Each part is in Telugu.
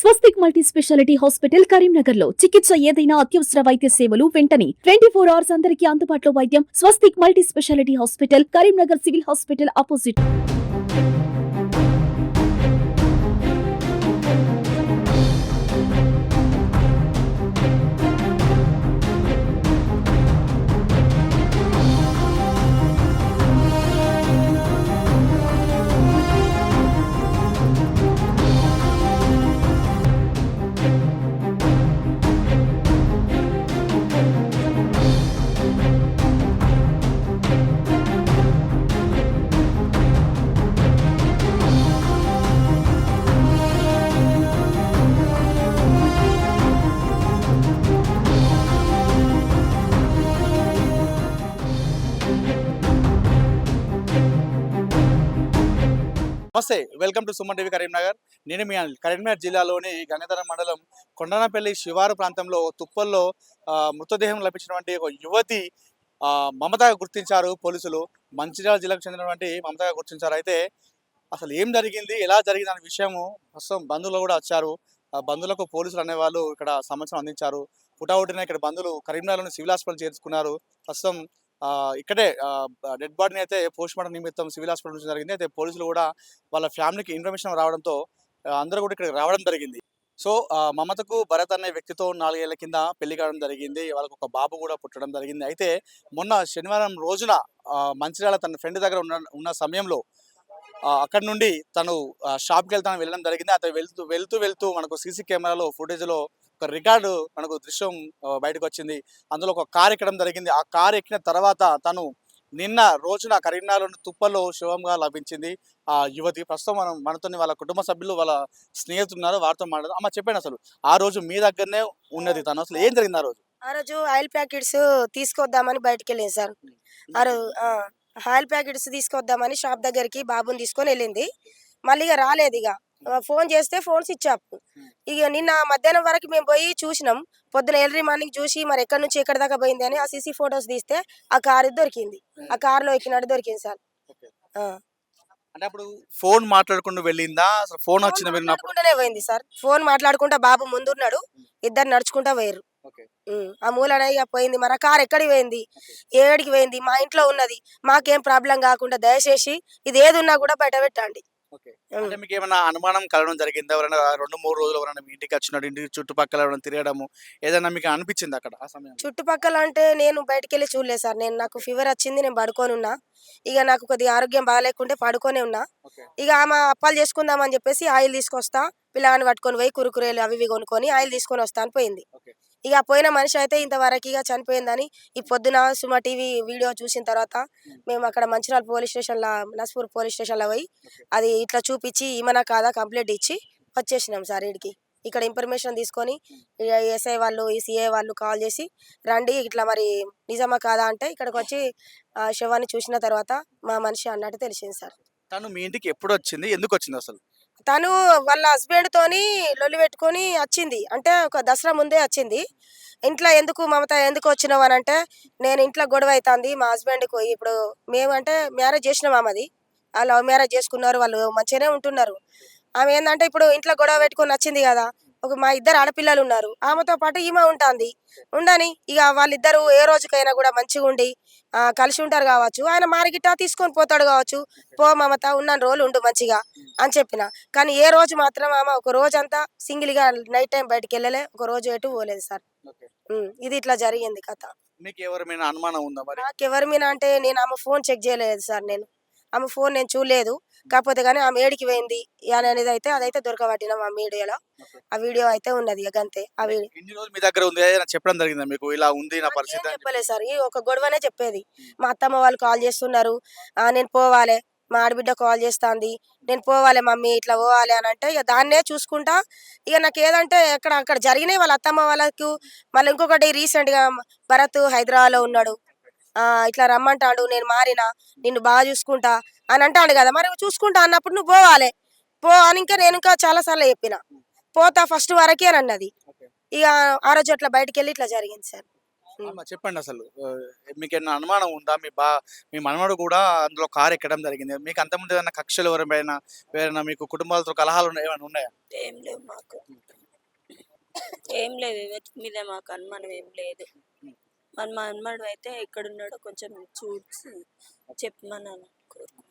స్వస్తిక్ మల్టీ స్పెషాలిటీ హాస్పిటల్ కరీంనగర్లో చికిత్స ఏదైనా అత్యవసర వైద్య సేవలు వెంటనే. ట్వంటీ ఫోర్ అవర్స్ అందరికీ అందుబాటులో వైద్యం. Swastik multi specialty hospital Karimnagar civil hospital opposite. నమస్తే welcome to Suman TV Karimnagar. నేను మీ కరీంనగర్ జిల్లాలోని గంగాధర మండలం కొండనపల్లి శివారు ప్రాంతంలో తుప్పల్లో మృతదేహం లభించినటువంటి ఒక యువతి మమతగా గుర్తించారు పోలీసులు. మంచిర్యాల జిల్లాకు చెందినటువంటి మమతగా గుర్తించారు. అయితే అసలు ఏం జరిగింది? ఎలా జరిగింది? అనే విషయము ప్రస్తుతం బంధువులు కూడా వచ్చారు. బంధువులకు పోలీసులు అనేవాళ్ళు ఇక్కడ సమాచారం అందించారు. పుటావుటిన ఇక్కడ బంధువులు కరీంనగర్లోని సివిల్ హాస్పిటల్ చేర్చుకున్నారు. ప్రస్తుతం ఇక్కడే డెడ్ బాడీని అయితే పోస్ట్ మార్టం నిమిత్తం సివిల్ హాస్పిటల్ నుంచి జరిగింది. అయితే పోలీసులు కూడా వాళ్ళ ఫ్యామిలీకి ఇన్ఫర్మేషన్ రావడంతో అందరూ కూడా ఇక్కడికి రావడం జరిగింది. సో మమతకు భరత్ అనే వ్యక్తితో నాలుగేళ్ళ కింద పెళ్ళి కావడం జరిగింది. వాళ్ళకు ఒక బాబు కూడా పుట్టడం జరిగింది. అయితే మొన్న శనివారం రోజున మంచిర్యాల తన ఫ్రెండ్ దగ్గర ఉన్న ఉన్న సమయంలో అక్కడ అక్కడి నుండి తను షాప్కి వెళ్తాను వెళ్ళడం జరిగింది. అతను వెళ్తూ వెళ్తూ వెళ్తూ మనకు సీసీ కెమెరాలో ఫుటేజ్లో ఒక రికార్డు మనకు దృశ్యం బయటకు వచ్చింది అందులో ఒక కారు ఎక్కడం జరిగింది. ఆ కారు ఎక్కిన తర్వాత తను నిన్న రోజున కరీంనగర్లోని తుప్పల్లో శివంగా లభించింది. ఆ యువతి ప్రస్తుతం మనం మనతో వాళ్ళ కుటుంబ సభ్యులు వాళ్ళ స్నేహితులు ఉన్నారు వారితో మాట్లాడదు అమ్మ చెప్పాను అసలు ఆ రోజు మీ దగ్గరనే ఉన్నది తను. అసలు ఏం జరిగింది ఆ రోజు? ఆ రోజు ఆయిల్ ప్యాకెట్స్ తీసుకొద్దామని బయటకు వెళ్ళింది సార్. ఆ రోజు ఆయిల్ ప్యాకెట్స్ తీసుకొద్దామని షాప్ దగ్గరికి బాబుని తీసుకొని వెళ్ళింది. మళ్ళీ ఇక రాలేదు ఇక ఫోన్ చేస్తే ఫోన్ స్విచ్ ఆఫ్ ఇక నిన్న మధ్యాహ్నం వరకు మేము పోయి చూసినాం. పొద్దున ఎర్లీ మార్నింగ్ చూసి మరి ఎక్కడి నుంచి ఎక్కడి దాకా పోయింది అని ఆ సీసీ ఫొటోస్ తీస్తే ఆ కారు దొరికింది. ఆ కారులో ఎక్కినట్టు దొరికింది సార్. ఆ. అంటే అప్పుడు ఫోన్ మాట్లాడుకుంటూ వెళ్ళిందా? అసలు ఫోన్ మాట్లాడుకుంటూనే పోయింది సార్. ఫోన్ మాట్లాడుకుంటా బాబు ముందున్నాడు. ఇద్దరు నడుచుకుంటా పోయారు ఆ మూలన ఇక పోయింది. మరి ఆ కార్ ఎక్కడికి పోయింది? ఏడికి పోయింది? మా ఇంట్లో ఉన్నది. మాకేం ప్రాబ్లం కాకుండా దయచేసి ఇది ఏది ఉన్నా కూడా బయట పెట్టండి. అంటే మీకు ఏమైనా అనుమానం కలగడం జరిగిందా? ఎవరైనా రెండు మూడు రోజులు ఎవరైనా మీ ఇంటికి వచ్చినట్టు ఇంటికి చుట్టుపక్కల ఎవరైనా తిరగడము ఏదైనా మీకు అనిపించింది అక్కడ ఆ సమయం చుట్టుపక్కల అంటే నేను బయటికి వెళ్ళి చూడలేదు సార్. నేను నాకు ఫీవర్ వచ్చింది నేను పడుకొని ఉన్నా. ఇక నాకు కొద్దిగా ఆరోగ్యం బాగాలేకుంటే పడుకొనే ఉన్నా. ఇక ఆమె అప్పాలు చేసుకుందామని చెప్పేసి ఆయిల్ తీసుకొస్తా పిల్లగాని పట్టుకొని పోయి కురుకురేలు అవి ఇవి కొనుక్కొని ఆయిల్ తీసుకొని వస్తా అని పోయింది. ఇక పోయిన మనిషి అయితే ఇంతవరకు ఇక చనిపోయిందని ఈ పొద్దున సుమ టీవీ వీడియో చూసిన తర్వాత మేము అక్కడ మంచిర్యాల పోలీస్ స్టేషన్లో నస్పూర్ పోలీస్ స్టేషన్లో పోయి అది ఇట్లా చూపించి ఈమెనా కాదా కంప్లైంట్ ఇచ్చి వచ్చేసినాం సార్ ఇడికి ఇక్కడ ఇన్ఫర్మేషన్ తీసుకొని ఎస్ఐ వాళ్ళు ఈ సిఏ వాళ్ళు కాల్ చేసి రండి ఇట్లా మరి నిజమా కాదా అంటే ఇక్కడికి వచ్చి ఆ శవాన్ని చూసిన తర్వాత మా మనిషి అన్నట్టు తెలిసింది సార్. తను మీ ఇంటికి ఎప్పుడు వచ్చింది? ఎందుకు వచ్చింది అసలు? తను వాళ్ళ హస్బెండ్ తోని లొల్లి పెట్టుకొని వచ్చింది. అంటే ఒక దసరా ముందే వచ్చింది. ఇంట్లో ఎందుకు మమత ఎందుకు వచ్చినావు అని అంటే నేను ఇంట్లో గొడవ అవుతుంది మా హస్బెండ్కి ఇప్పుడు మేము అంటే మ్యారేజ్ చేసినాం ఆమెది ఆ లవ్ మ్యారేజ్ చేసుకున్నారు వాళ్ళు మంచిగానే ఉంటున్నారు. ఆమె ఏంటంటే ఇప్పుడు ఇంట్లో గొడవ పెట్టుకొని వచ్చింది కదా ఒక మా ఇద్దరు ఆడపిల్లలు ఉన్నారు. ఆమెతో పాటు ఈమె ఉంటుంది. ఉండని ఇక వాళ్ళిద్దరు ఏ రోజుకైనా కూడా మంచిగా ఉండి ఆ, కలిసి ఉంటారు కావచ్చు. ఆయన మారిగిట్ట తీసుకొని పోతాడు కావచ్చు. పో మమత ఉన్న రోజులు ఉండు మంచిగా అని చెప్పిన. కానీ ఏ రోజు మాత్రం ఆమె ఒక రోజంతా సింగిల్గా నైట్ టైం బయటకు వెళ్ళలే. ఒక రోజు ఎటు పోలేదు సార్. ఇది ఇట్లా జరిగింది కథ. మీకు ఎవరిమైనా అనుమానం ఉందా మరి? నాకు ఎవరి మీద అంటే నేను ఆమె ఫోన్ చెక్ చేయలేదు సార్ నేను. ఆమె ఫోన్ నేను చూడలేదు. కాకపోతే కానీ ఆమె ఏడికి పోయింది. అని అనేది అయితే అదైతే దొరకబట్టినాం ఆ మీడియాలో. ఆ వీడియో అయితే ఉన్నది ఇక అంతే ఆ వీడియో ఎన్ని రోజులు మీ దగ్గర ఉంది? చెప్పడం జరిగిందా మీకు? ఇలా ఉంది నా పరిస్థితి? చెప్పలేదు సార్. ఈ ఒక గొడవనే చెప్పేది. మా అత్తమ్మ వాళ్ళు కాల్ చేస్తున్నారు. ఆ నేను పోవాలి. మా ఆడబిడ్డ కాల్ చేస్తాంది. నేను పోవాలి మమ్మీ ఇట్లా పోవాలి అని అంటే ఇక దాన్నే చూసుకుంటా. ఇక నాకు ఏదంటే అక్కడ అక్కడ జరిగినాయి వాళ్ళ అత్తమ్మ వాళ్ళకు. మళ్ళీ ఇంకొకటి రీసెంట్గా భరత్ హైదరాబాద్లో ఉన్నాడు. ఇట్లా రమ్మంటాడు నేను మారినా నిన్ను బాగా చూసుకుంటా అని అంటాడు కదా. మరి చూసుకుంటా అన్నప్పుడు నువ్వు పోవాలి. పో అని ఇంకా నేను ఇంకా చాలా సార్లు చెప్పిన. పోతా ఫస్ట్ వరకే అని అన్నది. ఇక ఆ రోజు అట్లా బయటికి వెళ్ళి ఇట్లా జరిగింది సార్. అమ్మ చెప్పండి అసలు. మీకు ఏమైనా అనుమానం ఉందా? మీ బా మీ మనవడు కూడా అందులో కారు ఎక్కడం జరిగింది. మీకు అంతకుముందు ఏదైనా కక్షలు ఎవరైనా ఎవరైనా మీకు కుటుంబాలతో కలహాలు ఉన్నాయి? ఏమైనా ఉన్నాయా? ఏం లేవు మాకు. ఏం లేదు ఎవరి మీద మాకు అనుమానం ఏం లేదు. మరి మా అనుమానం అయితే ఎక్కడున్నాడో కొంచెం చూసి చెప్పమని కోరుకుంటాను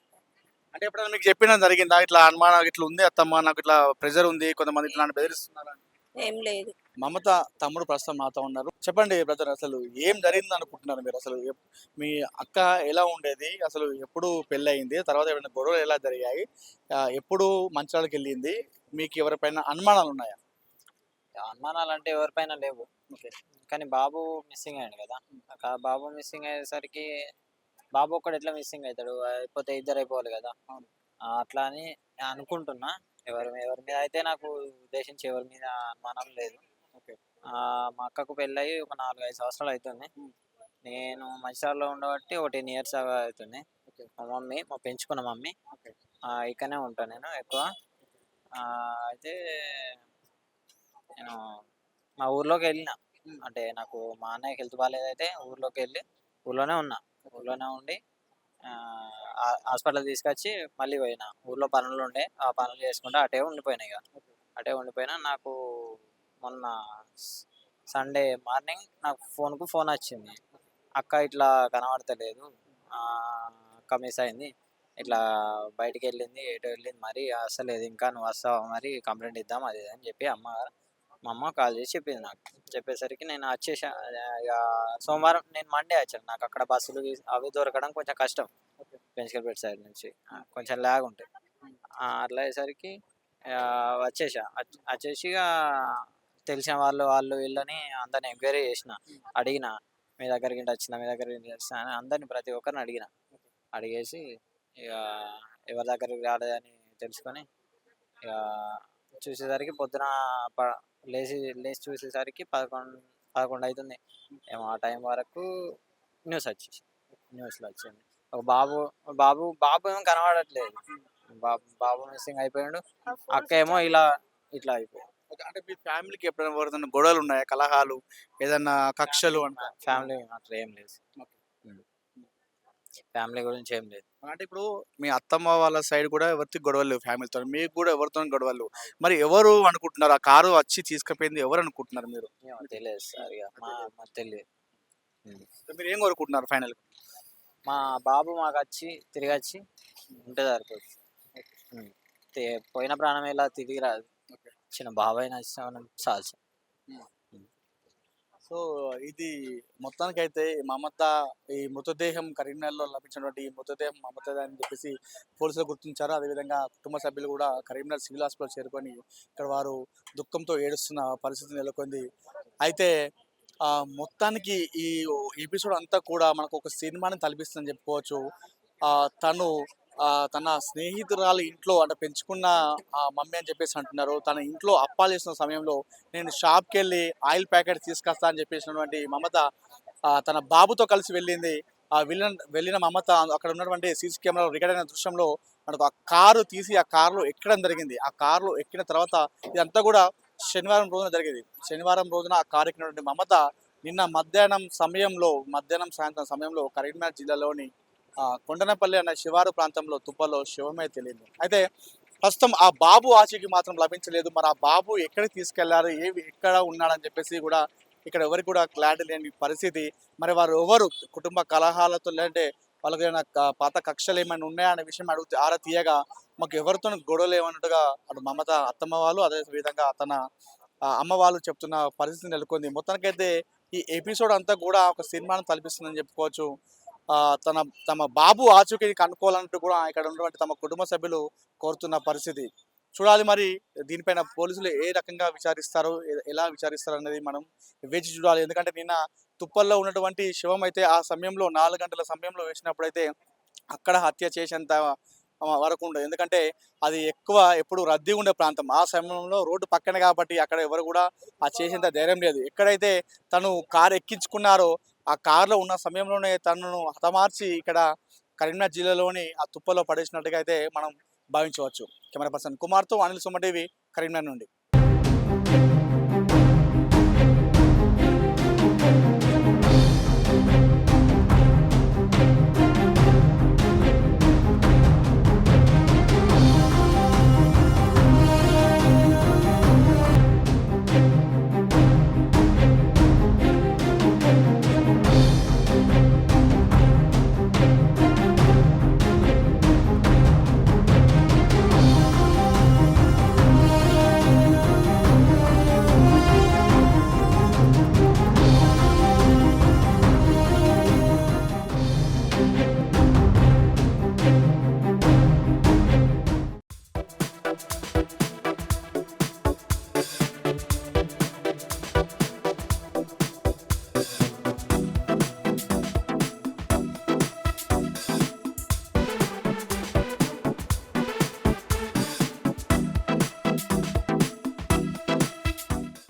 అంటే ఎప్పుడైనా మీకు చెప్పిన జరిగిందా? ఇట్లా అనుమానం ఇట్లా ఉంది అత్తమ్మ నాకు ఇట్లా ప్రెజర్ ఉంది కొంతమంది ఇట్లా నన్ను బెదిరిస్తున్నారు. ఏం లేదు. మమత తమ్ముడు ప్రస్తుతం నాతో ఉన్నారు. చెప్పండి బ్రదర్ అసలు ఏం జరిగింది అనుకుంటున్నారు మీరు? అసలు మీ అక్క ఎలా ఉండేది? అసలు ఎప్పుడు పెళ్ళి అయింది తర్వాత ఏమైనా గొడవలు ఎలా జరిగాయి? ఎప్పుడు మంచాలకు వెళ్ళింది? మీకు ఎవరిపైన అనుమానాలు ఉన్నాయా? అనుమానాలు అంటే ఎవరిపైన లేవు. కానీ బాబు మిస్సింగ్ అయ్యాడు కదా. బాబు మిస్సింగ్ అయ్యేసరికి బాబు ఒక్కడు ఎట్లా మిస్సింగ్ అవుతాడు? అయిపోతే ఇద్దరు అయిపోవాలి కదా. అట్లా అని అనుకుంటున్నా. ఎవరి ఎవరి మీద అయితే నాకు ఉద్దేశించి ఎవరి మీద అనుమానం లేదు. మా అక్కకు పెళ్ళయి ఒక నాలుగు ఐదు సంవత్సరాలు అవుతుంది నేను మంచిర్యాలలో ఉండబట్టి ఒక టెన్ ఇయర్స్ అవుతుంది. మా మమ్మీ మా పెంచుకున్న మమ్మీ. ఇక్కడనే ఉంటాను నేను ఎక్కువ. అయితే నేను మా ఊర్లోకి వెళ్ళిన. అంటే నాకు మా అన్నయ్యకి హెల్త్ బాగాలేదైతే ఊర్లోకి వెళ్ళి ఊర్లోనే ఉన్నా. ఊర్లోనే ఉండి హాస్పిటల్ తీసుకొచ్చి మళ్ళీ పోయినా. ఊర్లో పనులు ఉండే ఆ పనులు చేసుకుంటే అటే ఉండిపోయినా ఇక అటే ఉండిపోయినా నాకు మొన్న సండే మార్నింగ్ నాకు ఫోన్కు ఫోన్ వచ్చింది. అక్క ఇట్లా కనబడతలేదు అక్క మిస్ అయింది. ఇట్లా బయటికి వెళ్ళింది ఎటు వెళ్ళింది మరి అసలేదు ఇంకా నువ్వు వస్తావా మరి కంప్లైంట్ ఇద్దాం అది అని చెప్పి అమ్మ మా అమ్మ కాల్ చేసి చెప్పింది నాకు. చెప్పేసరికి నేను వచ్చేసా ఇక సోమవారం నేను మండే వచ్చాను. నాకు అక్కడ బస్సులు అవి దొరకడం కొంచెం కష్టం. పెంచుకల్పేట సైడ్ నుంచి. కొంచెం ల్యాగ్ ఉంటాయి అట్లా అయ్యేసరికి వచ్చేసా. వచ్చేసి ఇక తెలిసిన వాళ్ళు వాళ్ళు వీళ్ళని అందరిని ఎంక్వైరీ చేసిన. అడిగిన మీ దగ్గరికి వచ్చిన మీ దగ్గరికి వచ్చిన అని అందరిని ప్రతి ఒక్కరిని అడిగిన. అడిగేసి ఇక ఎవరి దగ్గరికి రాలేదని తెలుసుకొని ఇక చూసేసరికి పొద్దున లేచి లేచి చూసేసరికి పదకొండు పదకొండు అవుతుంది ఏమో ఆ టైం వరకు న్యూస్ వచ్చేసి న్యూస్లో వచ్చింది. ఒక బాబు బాబు బాబు ఏమో కనబడట్లేదు. బాబు బాబు మిస్సింగ్ అయిపోయాడు. అక్క ఏమో ఇలా ఇట్లా అయిపోయింది. ఓకే, అంటే మీ ఫ్యామిలీకి ఎప్పుడైనా ఎవరిదైనా గొడవలు ఉన్నాయా? కలహాలు ఏదన్నా కక్షలు అంటే ఫ్యామిలీ అట్లా ఏం లేదు. ఫ్యామిలీ గురించి ఏం లేదు. అంటే ఇప్పుడు మీ అత్తమ్మ వాళ్ళ సైడ్ కూడా ఎవరికి గొడవలు లేవు ఫ్యామిలీతో మీకు కూడా ఎవరితో గొడవలు లేవు. మరి ఎవరు అనుకుంటున్నారు? ఆ కారు వచ్చి తీసుకుపోయింది ఎవరు అనుకుంటున్నారు మీరు? ఏమో తెలియదు సార్ ఇక మా మాకు తెలియదు. మీరు ఏం కోరుకుంటున్నారు ఫైనల్ మా బాబు మాకు వచ్చి తిరిగి వచ్చి ఉంటే సరిపోతుంది ఉమ్. తే- పోయిన ప్రాణం ఎలా తిరిగి రాదు. చిన్న బాబాయ్ నచ్చిన చాలు సార్. సో ఇది మొత్తానికైతే మమత ఈ మృతదేహం కరీంనగర్లో లభించినటువంటి ఈ మృతదేహం మమత అని చెప్పేసి పోలీసులు గుర్తించారు. అదేవిధంగా కుటుంబ సభ్యులు కూడా కరీంనగర్ సివిల్ హాస్పిటల్ చేరుకొని ఇక్కడ వారు దుఃఖంతో ఏడుస్తున్న పరిస్థితి నెలకొంది. అయితే ఆ, మొత్తానికి ఈ ఎపిసోడ్ అంతా కూడా మనకు ఒక సినిమాని తలపిస్తుందని చెప్పుకోవచ్చు. ఆ, తను తన స్నేహితురాలు ఇంట్లో అంటే పెంచుకున్న ఆ, మమ్మీ అని చెప్పేసి అంటున్నారు. తన ఇంట్లో అప్పాలు చేసిన సమయంలో నేను షాప్కి వెళ్ళి ఆయిల్ ప్యాకెట్ తీసుకొస్తా అని చెప్పేసినటువంటి మమత ఆ, తన బాబుతో కలిసి వెళ్ళింది. ఆ వెళ్ళిన వెళ్ళిన మమత అక్కడ ఉన్నటువంటి సీసీ కెమెరాలో రికార్డ్ అయిన దృశ్యంలో మనకు ఆ కారు తీసి ఆ కారులో ఎక్కడం జరిగింది. ఆ కారులో ఎక్కిన తర్వాత ఇదంతా కూడా శనివారం రోజున జరిగేది. శనివారం రోజున ఆ కారు ఎక్కినటువంటి మమత నిన్న మధ్యాహ్నం సమయంలో మధ్యాహ్నం సాయంత్రం సమయంలో కరీంనగర్ జిల్లాలోని కొండనపల్లి అనే శివారు ప్రాంతంలో తుప్పలో శివమే తెలియదు అయితే ప్రస్తుతం ఆ బాబు ఆచూకీ మాత్రం లభించలేదు. మరి ఆ బాబు ఎక్కడికి తీసుకెళ్ళారు? ఏ ఎక్కడ ఉన్నాడని చెప్పేసి కూడా ఇక్కడ ఎవరికి కూడా క్లారిటీ లేని పరిస్థితి. మరి వారు ఎవరు? కుటుంబ కలహాలతో లేదంటే వాళ్ళకి ఏమైనా పాత కక్షలు ఏమైనా ఉన్నాయా అనే విషయం అడుగుతే ఆరా తీయగా మాకు ఎవరితో గొడవలు ఏమన్నట్టుగా అటు మమత అత్తమ్మ వాళ్ళు అదే విధంగా తన అమ్మ వాళ్ళు చెప్తున్న పరిస్థితి నెలకొంది. మొత్తానికైతే ఈ ఎపిసోడ్ అంతా కూడా ఒక సినిమాను తలపిస్తుందని చెప్పుకోవచ్చు. తన తమ బాబు ఆచూకీ కనుక్కోవాలంటూ కూడా ఇక్కడ ఉన్నటువంటి తమ కుటుంబ సభ్యులు కోరుతున్న పరిస్థితి. చూడాలి మరి దీనిపైన పోలీసులు ఏ రకంగా విచారిస్తారు ఎలా విచారిస్తారు అనేది మనం వేచి చూడాలి. ఎందుకంటే నిన్న తుప్పల్లో ఉన్నటువంటి శివం అయితే ఆ సమయంలో నాలుగు గంటల సమయంలో వేసినప్పుడైతే అక్కడ హత్య చేసేంత వరకు ఉండదు. ఎందుకంటే అది ఎక్కువ ఎప్పుడు రద్దీ ఉండే ప్రాంతం. ఆ సమయంలో రోడ్డు పక్కన కాబట్టి అక్కడ ఎవరు కూడా ఆ చేసేంత ధైర్యం లేదు. ఎక్కడైతే తను కారు ఎక్కించుకున్నారో ఆ కారులో ఉన్న సమయంలోనే తనను హతమార్చి ఇక్కడ కరీంనగర్ జిల్లాలోని ఆ తుప్పలో పడేసినట్టుగా అయితే మనం భావించవచ్చు. కెమెరా పర్సన్ కుమార్తో అనిల్ సుమటివి కరీంనగర్ నుండి.